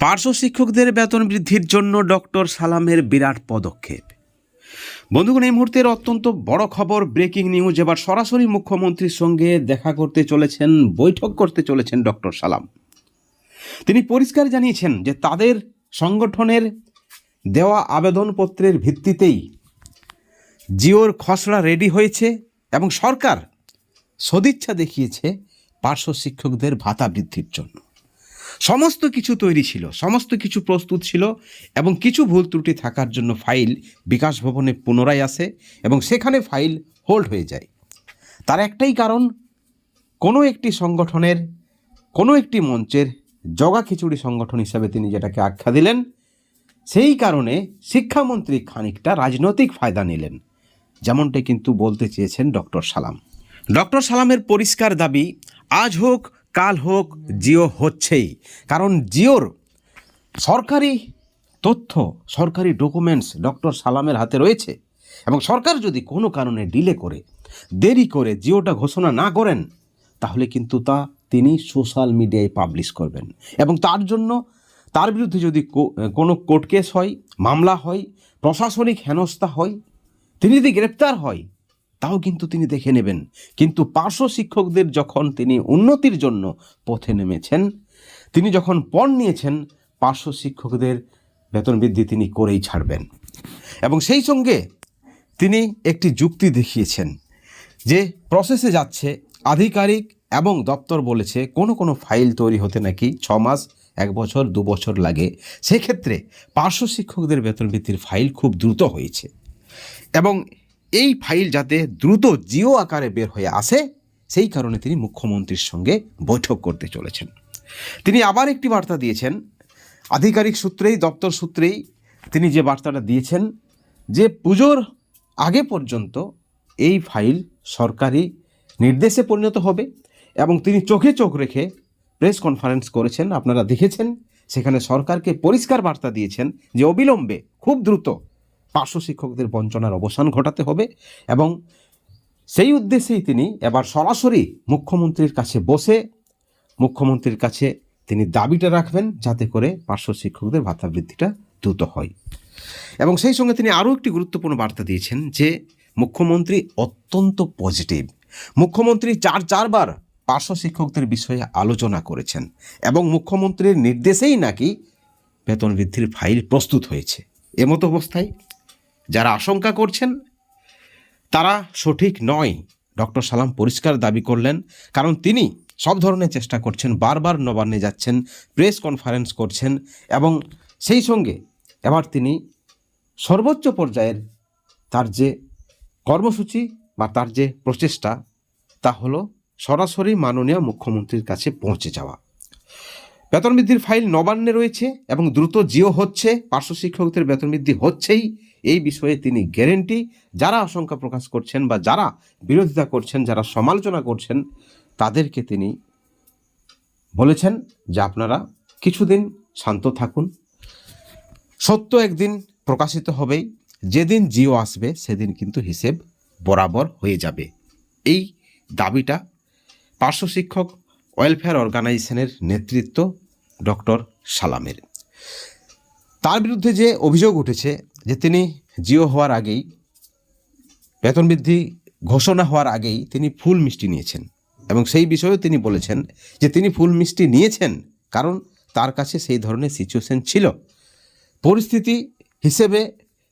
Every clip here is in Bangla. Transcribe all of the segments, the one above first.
পার্শ্ব শিক্ষকদের বেতন বৃদ্ধির জন্য ডক্টর সালামের বিরাট পদক্ষেপ। বন্ধুগণ, এই মুহূর্তের অত্যন্ত বড় খবর, ব্রেকিং নিউজ। এবার সরাসরি মুখ্যমন্ত্রীর সঙ্গে দেখা করতে চলেছেন, বৈঠক করতে চলেছেন ডক্টর সালাম। তিনি পরিষ্কার জানিয়েছেন যে তাদের সংগঠনের দেওয়া আবেদনপত্রের ভিত্তিতেই জিওর খসড়া রেডি হয়েছে এবং সরকার সদিচ্ছা দেখিয়েছে পার্শ্ব শিক্ষকদের ভাতা বৃদ্ধির জন্য। সমস্ত কিছু তৈরি ছিল, সমস্ত কিছু প্রস্তুত ছিল এবং কিছু ভুল ত্রুটি থাকার জন্য ফাইল বিকাশ ভবনে পুনরায় আসে এবং সেখানে ফাইল হোল্ড হয়ে যায়। তার একটাই কারণ, কোনো একটি সংগঠনের, কোনো একটি মঞ্চের জগা খিচুড়ি সংগঠন হিসাবে তিনি যেটাকে আখ্যা দিলেন, সেই কারণে শিক্ষামন্ত্রী খানিকটা রাজনৈতিক ফায়দা নিলেন। যেমনটাই কিন্তু বলতে চেয়েছেন ডক্টর সালাম। ডক্টর সালামের পরিষ্কার দাবি, আজ হোক কাল হোক, জিও হচ্ছেই। কারণ জিওর সরকারি তথ্য, সরকারি ডকুমেন্টস ডক্টর সালামের হাতে রয়েছে। এবং সরকার যদি কোনো কারণে ডিলে করে, দেরি করে জিওটা ঘোষণা না করেন, তাহলে কিন্তু তা তিনি সোশ্যাল মিডিয়ায় পাবলিশ করবেন। এবং তার জন্য, তার বিরুদ্ধে যদি কোনো কোর্ট কেস হয়, মামলা হয়, প্রশাসনিক হেনস্থা হয়, তিনি যদি গ্রেপ্তার হয় তাও কিন্তু তিনি দেখে নেবেন। কিন্তু পার্শ্ব শিক্ষকদের যখন তিনি উন্নতির জন্য পথে নেমেছেন, তিনি যখন পণ নিয়েছেন, পার্শ্ব শিক্ষকদের বেতন বৃদ্ধি তিনি করেই ছাড়বেন। এবং সেই সঙ্গে তিনি একটি যুক্তি দেখিয়েছেন যে প্রসেসে যাচ্ছে, আধিকারিক এবং দপ্তর বলেছে, কোনো কোনো ফাইল তৈরি হতে নাকি ছ মাস, এক বছর, দু বছর লাগে। সেক্ষেত্রে পার্শ্ব শিক্ষকদের বেতন বৃদ্ধির ফাইল খুব দ্রুত হয়েছে। এবং এই ফাইল যাতে দ্রুত জিও আকারে বের হয়ে আসে, সেই কারণে তিনি মুখ্যমন্ত্রীর সঙ্গে বৈঠক করতে চলেছেন। তিনি আবার একটি বার্তা দিয়েছেন। আধিকারিক সূত্রেই, দপ্তর সূত্রেই তিনি যে বার্তাটা দিয়েছেন যে পুজোর আগে পর্যন্ত এই ফাইল সরকারি নির্দেশে পরিণত হবে এবং তিনি চোখে চোখ রেখে প্রেস কনফারেন্স করেছেন। আপনারা দেখেছেন, সেখানে সরকারকে পরিষ্কার বার্তা দিয়েছেন যে অবিলম্বে, খুব দ্রুত পার্শ্ব শিক্ষকদের বঞ্চনার অবসান ঘটাতে হবে এবং সেই উদ্দেশ্যেই তিনি এবার সরাসরি মুখ্যমন্ত্রীর কাছে বসে মুখ্যমন্ত্রীর কাছে তিনি দাবিটা রাখবেন যাতে করে পার্শ্ব শিক্ষকদের ভাতা বৃদ্ধিটা দ্রুত হয়। এবং সেই সঙ্গে তিনি আরও একটি গুরুত্বপূর্ণ বার্তা দিয়েছেন যে মুখ্যমন্ত্রী অত্যন্ত পজিটিভ। মুখ্যমন্ত্রী চার চারবার পার্শ্ব শিক্ষকদের বিষয়ে আলোচনা করেছেন এবং মুখ্যমন্ত্রীর নির্দেশেই নাকি বেতন বৃদ্ধির ফাইল প্রস্তুত হয়েছে। এমতো অবস্থায় যারা আশঙ্কা করছেন, তারা সঠিক নয়। ডক্টর সালাম পরিষ্কার দাবি করলেন, কারণ তিনি সব ধরনের চেষ্টা করছেন, বারবার নবান্নে যাচ্ছেন, প্রেস কনফারেন্স করছেন এবং সেই সঙ্গে এবার তিনি সর্বোচ্চ পর্যায়ের তার যে কর্মসূচি বা তার যে প্রচেষ্টা, তা হলো সরাসরি মাননীয় মুখ্যমন্ত্রীর কাছে পৌঁছে যাওয়া। বেতন বৃদ্ধির ফাইল নবান্নে রয়েছে এবং দ্রুত জিও হচ্ছে, পার্শ্ব শিক্ষকদের বেতন বৃদ্ধি হচ্ছেই। এই বিষয়ে তিনি গ্যারেন্টি যারা আশঙ্কা প্রকাশ করছেন বা যারা বিরোধিতা করছেন, যারা সমালোচনা করছেন, তাদেরকে তিনি বলেছেন যে আপনারা কিছুদিন শান্ত থাকুন। সত্য একদিন প্রকাশিত হবেই যেদিন জিও আসবে, সেদিন কিন্তু হিসেব বরাবর হয়ে যাবে। এই দাবিটা পার্শ্ব শিক্ষক ওয়েলফেয়ার অর্গানাইজেশনের নেতৃত্ব ডক্টর সালামের। তার বিরুদ্ধে যে অভিযোগ উঠেছে যে তিনি জিও হওয়ার আগেই, বেতন বৃদ্ধি ঘোষণা হওয়ার আগেই তিনি ফুল মিষ্টি নিয়েছেন। এবং সেই বিষয়েও তিনি বলেছেন যে তিনি ফুল মিষ্টি নিয়েছেন কারণ তার কাছে সেই ধরনের সিচুয়েশন ছিল। পরিস্থিতি হিসেবে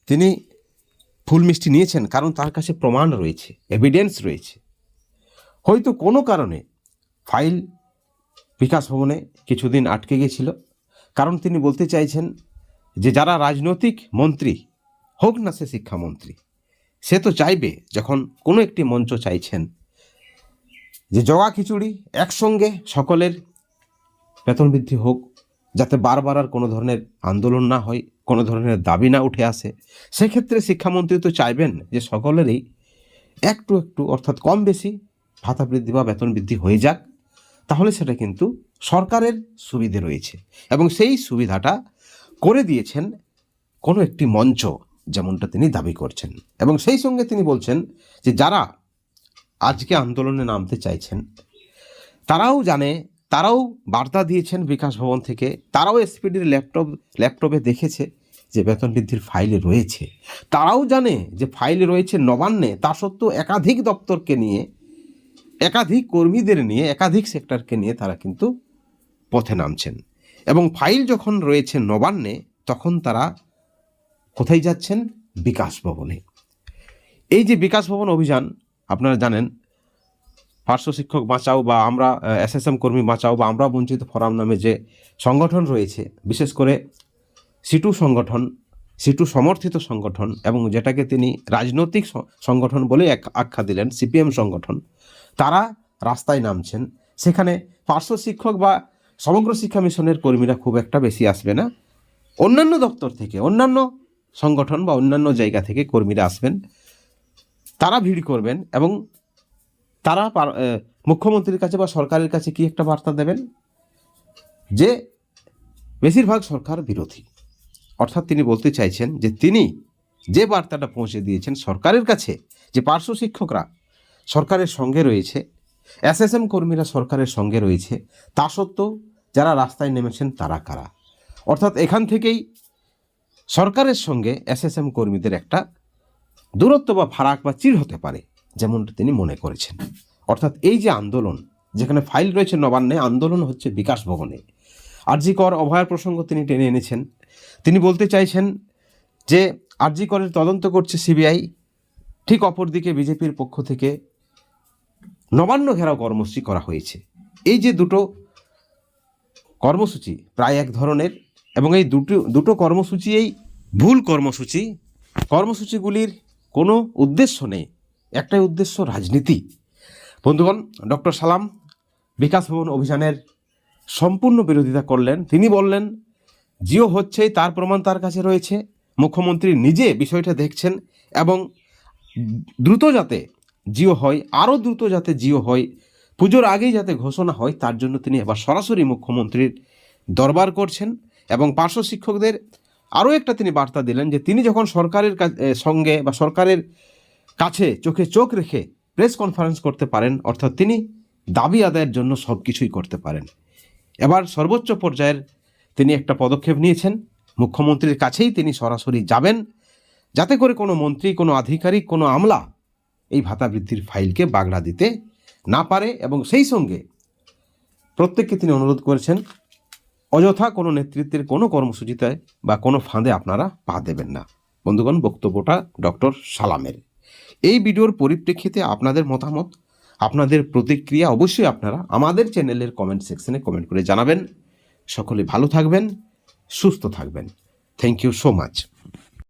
তিনি ফুল মিষ্টি নিয়েছেন কারণ তার কাছে প্রমাণ রয়েছে এভিডেন্স রয়েছে। হয়তো কোনো কারণে ফাইল বিকাশ ভবনে কিছুদিন আটকে গেছিল, কারণ তিনি বলতে চাইছেন যে যারা রাজনৈতিক মন্ত্রী, হোক না সে শিক্ষামন্ত্রী, সে তো চাইবে যখন কোনো একটি মঞ্চ চাইছেন যে জগা খিচুড়ি একসঙ্গে সকলের বেতন বৃদ্ধি হোক, যাতে বারবার আর কোনো ধরনের আন্দোলন না হয়, কোনো ধরনের দাবি না উঠে আসে। সেক্ষেত্রে শিক্ষামন্ত্রী তো চাইবেন যে সকলেরই একটু একটু, অর্থাৎ কম বেশি ভাতা বৃদ্ধি বা বেতন বৃদ্ধি হয়ে যাক। তাহলে সেটা কিন্তু সরকারের সুবিধে রয়েছে এবং সেই সুবিধাটা করে দিয়েছেন কোনো একটি মঞ্চ, যেমনটা তিনি দাবি করছেন। এবং সেই সঙ্গে তিনি বলছেন যে যারা আজকে আন্দোলনে নামতে চাইছেন, তারাও জানে, তারাও বার্তা দিয়েছেন বিকাশ ভবন থেকে, তারাও এসপিডির ল্যাপটপ, ল্যাপটপে দেখেছে যে বেতন বৃদ্ধির ফাইলে রয়েছে। তারাও জানে যে ফাইলে রয়েছে নবান্নে, তা সত্ত্বেও একাধিক দপ্তরকে নিয়ে, একাধিক কর্মীদের নিয়ে, একাধিক সেক্টরকে নিয়ে তারা কিন্তু পথে নামছেন। এবং ফাইল যখন রয়েছে নবান্নে, তখন তারা কোথায় যাচ্ছেন? বিকাশ ভবনে। এই যে বিকাশ ভবন অভিযান, আপনারা জানেন, পার্শ্ব শিক্ষক বাঁচাও বা আমরা এসএসএম কর্মী বাঁচাও বা আমরা বঞ্চিত ফোরাম নামে যে সংগঠন রয়েছে, বিশেষ করে সিটু সংগঠন, সিটু সমর্থিত সংগঠন এবং যেটাকে তিনি রাজনৈতিক সংগঠন বলে এক আখ্যা দিলেন, সিপিএম সংগঠন, তারা রাস্তায় নামছেন। সেখানে পার্শ্ব শিক্ষক বা সমগ্র শিক্ষা মিশনের কর্মীরা খুব একটা বেশি আসবে না। অন্যান্য দপ্তর থেকে, অন্যান্য সংগঠন বা অন্যান্য জায়গা থেকে কর্মীরা আসবেন। তারা ভিড় করবেন এবং তারা মুখ্যমন্ত্রীর কাছে বা সরকারের কাছে কি একটা বার্তা দেবেন? যে বেশিরভাগ সরকার বিরোধী। অর্থাৎ তিনি বলতে চাইছেন যে তিনি যে বার্তাটা পৌঁছে দিয়েছেন সরকারের কাছে, যে পার্শ্ব শিক্ষকরা সরকারের সঙ্গে রয়েছে, এসএসএম কর্মীরা সরকারের সঙ্গে রয়েছে, তা সত্ত্বেও যারা রাস্তায় নেমেছেন তারা কারা? অর্থাৎ এখান থেকেই সরকারের সঙ্গে এসএসএম কর্মীদের একটা দূরত্ব বা ফারাক বা চির হতে পারে, যেমনটা তিনি মনে করেছেন। অর্থাৎ এই যে আন্দোলন, যেখানে ফাইল রয়েছে নবান্নে, আন্দোলন হচ্ছে বিকাশ ভবনে। আরজি কর অভয়ার প্রসঙ্গ তিনি টেনে এনেছেন। তিনি বলতে চাইছেন যে, আরজি করের তদন্ত করছে সিবিআই, ঠিক অপরদিকে বিজেপির পক্ষ থেকে নবান্ন ঘেরাও কর্মসূচি করা হয়েছে। এই যে দুটো কর্মসূচি প্রায় এক ধরনের এবং এই দুটো দুটো কর্মসূচিই ভুল কর্মসূচি। কর্মসূচিগুলির কোনো উদ্দেশ্য নেই, একটাই উদ্দেশ্য রাজনীতি। বন্ধুগণ, ডক্টর সালাম বিকাশ ভবন অভিযানের সম্পূর্ণ বিরোধিতা করলেন। তিনি বললেন, জিও হচ্ছে তার প্রমাণ তার কাছে রয়েছে। মুখ্যমন্ত্রী নিজে বিষয়টা দেখছেন এবং দ্রুত যাতে জিও হয়, আরও দ্রুত যাতে জিও হয় পুজোর আগেই যাতে ঘোষণা হয়, তার জন্য তিনি এবার সরাসরি মুখ্যমন্ত্রীর দরবার করছেন এবং পার্শ্ব শিক্ষকদের আরও একটা তিনি বার্তা দিলেন যে তিনি যখন সরকারের সঙ্গে বা সরকারের কাছে চোখে চোখ রেখে প্রেস কনফারেন্স করতে পারেন, অর্থাৎ তিনি দাবি আদায়ের জন্য সব কিছুই করতে পারেন। এবার সর্বোচ্চ পর্যায়ের তিনি একটা পদক্ষেপ নিয়েছেন। মুখ্যমন্ত্রীর কাছেই তিনি সরাসরি যাবেন। যাতে করে কোনো মন্ত্রী, কোনো আধিকারিক, কোনো আমলা এই ভাতা বৃদ্ধির ফাইলকে বাগড়া দিতে পারে এবং সেই সঙ্গে প্রত্যেককে তিনি অনুরোধ করেছেন, অযথা কোনো নেতৃত্বের কোনো কর্মসূচিতে বা কোনো ফাঁদে আপনারা পা দেবেন না। বন্ধুগণ, বক্তব্যটা ডক্টর সালামের। এই ভিডিওর পরিপ্রেক্ষিতে আপনাদের মতামত, আপনাদের প্রতিক্রিয়া অবশ্যই আপনারা আমাদের চ্যানেলের কমেন্ট সেকশনে কমেন্ট করে জানাবেন। সকলে ভালো থাকবেন, সুস্থ থাকবেন। Thank you so much.